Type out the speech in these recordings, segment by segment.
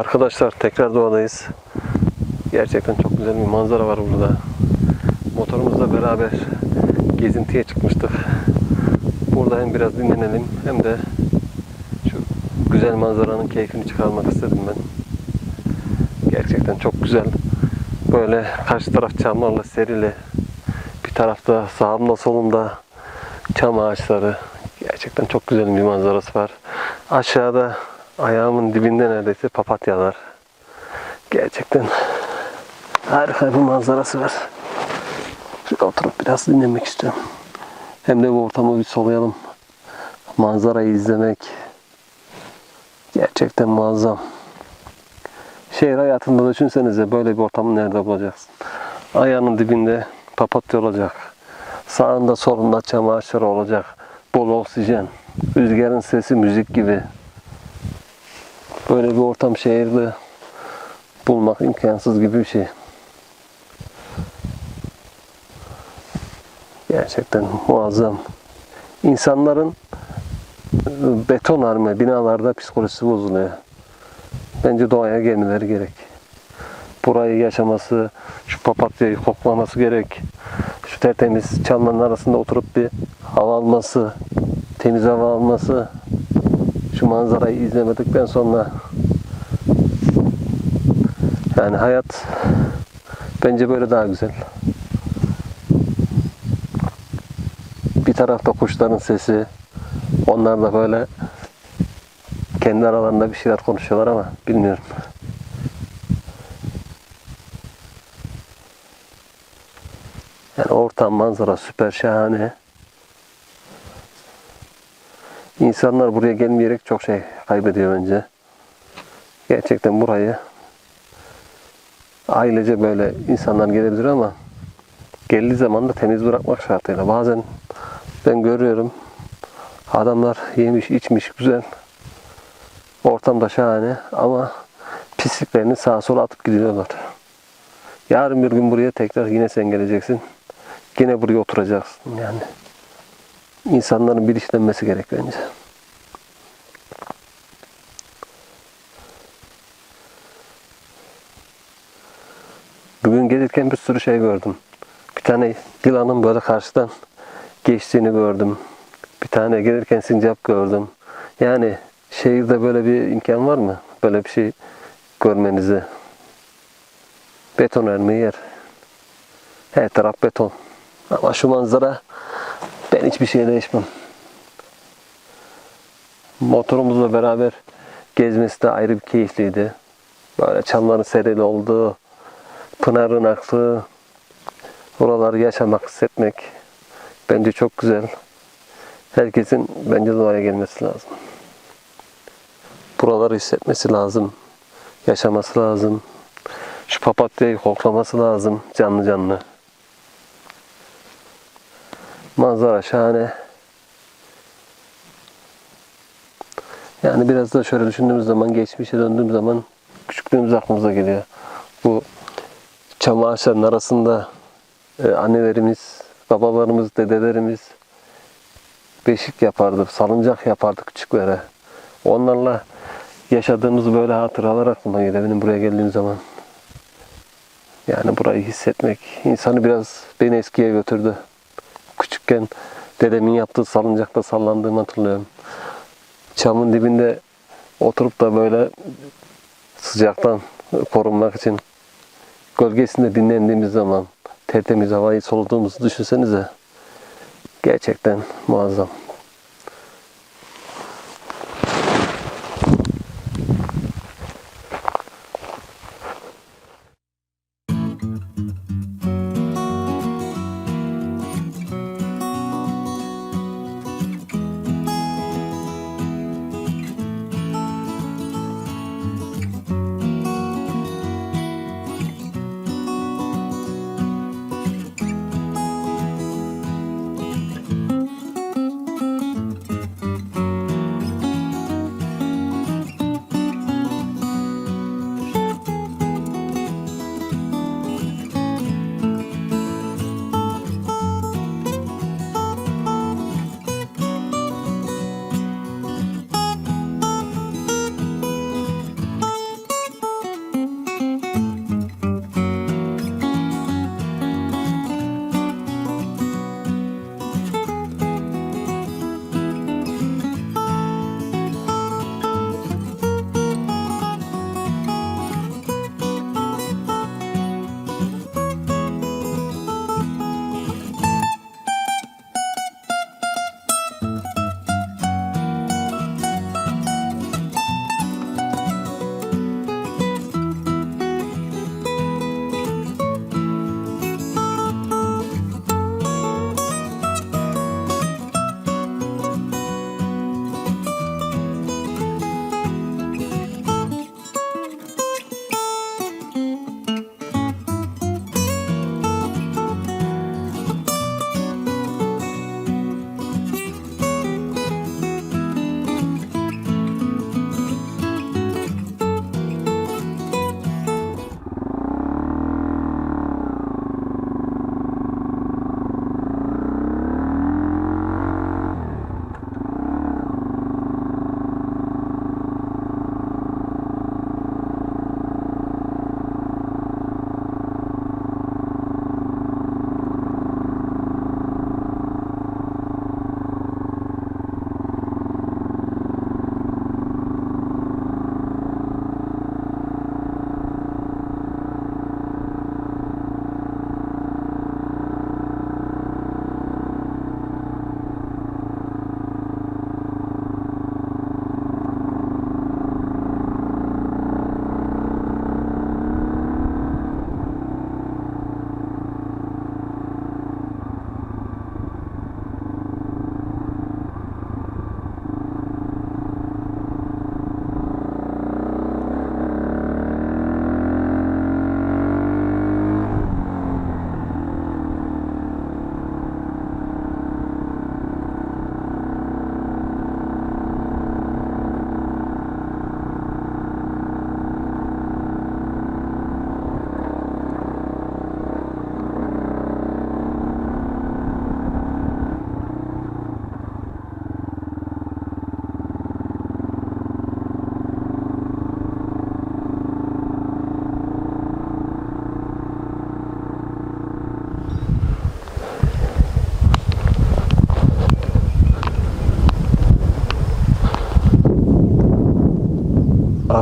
Arkadaşlar tekrar doğadayız. Gerçekten çok güzel bir manzara var burada. Motorumuzla beraber gezintiye çıkmıştık. Burada hem biraz dinlenelim hem de şu güzel manzaranın keyfini çıkarmak istedim ben. Gerçekten çok güzel. Böyle karşı taraf çamlarla serili. Bir tarafta sağımda solumda çam ağaçları. Gerçekten çok güzel bir manzarası var. Aşağıda ayağımın dibinde neredeyse papatyalar. Gerçekten harika bir manzarası var. Şurada oturup biraz dinlemek istiyorum. Hem de bu ortamı bir soluyalım. Manzarayı izlemek gerçekten muazzam. Şehir hayatında düşünsenize böyle bir ortamı nerede bulacaksın? Ayağının dibinde papatya olacak. Sağında solunda çam ağaçları olacak. Bol oksijen. Rüzgarın sesi müzik gibi. Böyle bir ortam şehirde bulmak imkansız gibi bir şey. Gerçekten muazzam. İnsanların e, beton harme binalarda psikolojisi bozuluyor. Bence doğaya gelmeleri gerek. Burayı yaşaması, şu papatyayı koklaması gerek. Şu tertemiz çamların arasında oturup bir hava alması, temiz hava alması, şu manzarayı izlemedikten sonra yani hayat bence böyle daha güzel. Bir tarafta kuşların sesi, onlar da böyle kendi aralarında bir şeyler konuşuyorlar ama bilmiyorum. Yani ortam, manzara süper şahane. İnsanlar buraya gelmeyerek çok şey kaybediyor bence. Gerçekten burayı ailece böyle insanlar gelebilir ama geldiği zaman da temiz bırakmak şartıyla. Bazen ben görüyorum adamlar yemiş içmiş güzel ortamda şahane ama pisliklerini sağa sola atıp gidiyorlar. Yarın bir gün buraya tekrar yine sen geleceksin. Yine buraya oturacaksın yani. İnsanların bilinçlenmesi gerek bence. Gelirken bir sürü şey gördüm. Bir tane yılanın böyle karşıdan geçtiğini gördüm. Bir tane gelirken sincap gördüm. Yani şehirde böyle bir imkan var mı? Böyle bir şey görmenize. Beton ermeyi yer. Her taraf beton. Ama şu manzara ben hiçbir şeye değişmem. Motorumuzla beraber gezmesi de ayrı bir keyifliydi. Böyle çamların serili olduğu, pınarın aktığı, oraları yaşamak, hissetmek bence çok güzel. Herkesin bence doğaya gelmesi lazım. Buraları hissetmesi lazım. Yaşaması lazım. Şu papatyayı koklaması lazım canlı canlı. Manzara şahane. Yani biraz da şöyle düşündüğümüz zaman, geçmişe döndüğümüz zaman küçüklüğümüz aklımıza geliyor. Bu çam ağaçlarının arasında e, annelerimiz, babalarımız, dedelerimiz beşik yapardı, salıncak yapardı küçüklere. Onlarla yaşadığımız böyle hatıralar aklıma geliyor benim buraya geldiğim zaman. Yani burayı hissetmek insanı biraz beni eskiye götürdü. Küçükken dedemin yaptığı salıncakta sallandığımı hatırlıyorum. Çamın dibinde oturup da böyle sıcaktan korunmak için gölgesinde dinlendiğimiz zaman tertemiz havayı soluduğumuzu düşünsenize. Gerçekten muazzam.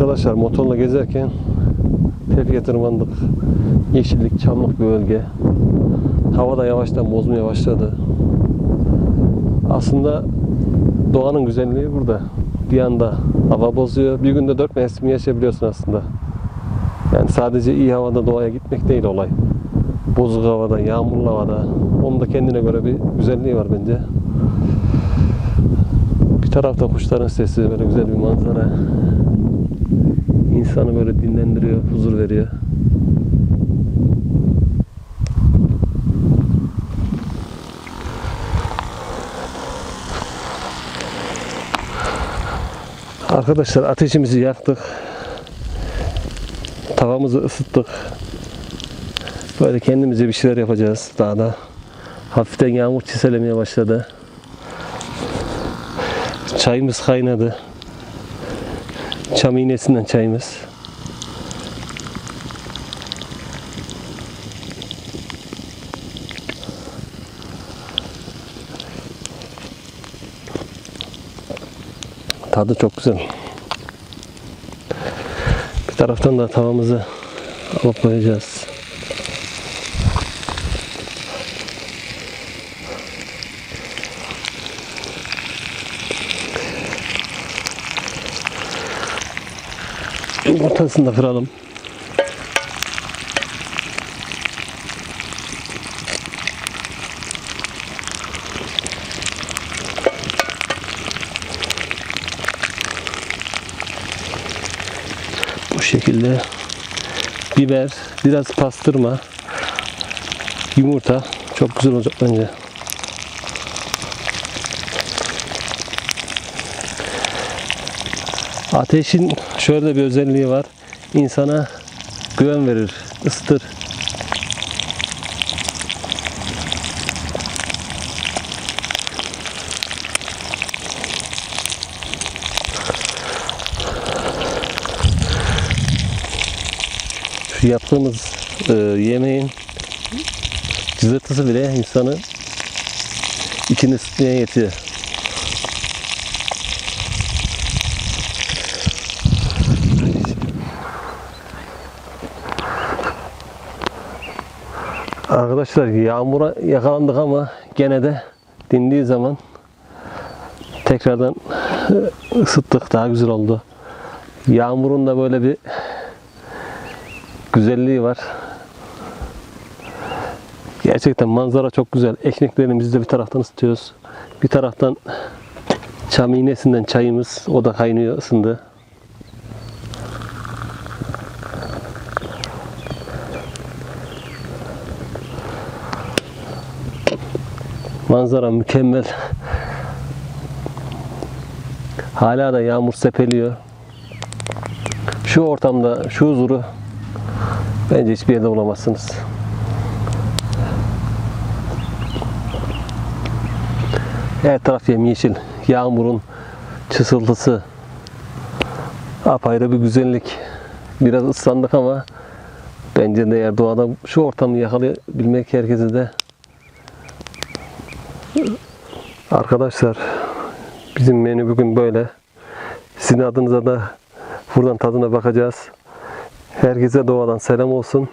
Arkadaşlar motorla gezerken tepeye tırmandık. Yeşillik, çamlık bir bölge. Hava da yavaştan bozmaya başladı. Aslında doğanın güzelliği burada. Bir anda hava bozuyor. Bir günde dört mevsim yaşayabiliyorsun aslında. Yani sadece iyi havada doğaya gitmek değil olay. Bozuk havada, yağmurlu havada. Onun da kendine göre bir güzelliği var bence. Bir tarafta kuşların sesi, böyle güzel bir manzara. İnsanı böyle dinlendiriyor, huzur veriyor. Arkadaşlar ateşimizi yaktık. Tavamızı ısıttık. Böyle kendimize bir şeyler yapacağız daha da. Hafiften yağmur çiselemeye başladı. Çayımız kaynadı. Çam iğnesinden çayımız. Tadı çok güzel. Bir taraftan da tavamızı alıp koyacağız. Yumurtasını da kıralım. Bu şekilde biber, biraz pastırma, yumurta çok güzel olacak bence. Ateşin şöyle bir özelliği var. İnsana güven verir, ısıtır. Şu yaptığımız e, yemeğin cızırtısı bile insanı içini ısıtmaya yetiyor. Arkadaşlar yağmura yakalandık ama gene de dindiği zaman tekrardan ısıttık daha güzel oldu. Yağmurun da böyle bir güzelliği var. Gerçekten manzara çok güzel. Ekmeklerimizi de bir taraftan ısıtıyoruz. Bir taraftan çam iğnesinden çayımız o da kaynıyor ısındı. Manzara mükemmel. Hala da yağmur sepeliyor. Şu ortamda şu huzuru bence hiçbir yerde bulamazsınız. Her taraf yemyeşil. Yağmurun çısıltısı. Apayrı bir güzellik. Biraz ıslandık ama bence de eğer doğada şu ortamı yakalayabilmek herkese de Arkadaşlar bizim menü bugün böyle. Sizin adınıza da buradan tadına bakacağız. Herkese doğadan selam olsun.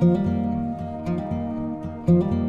thank you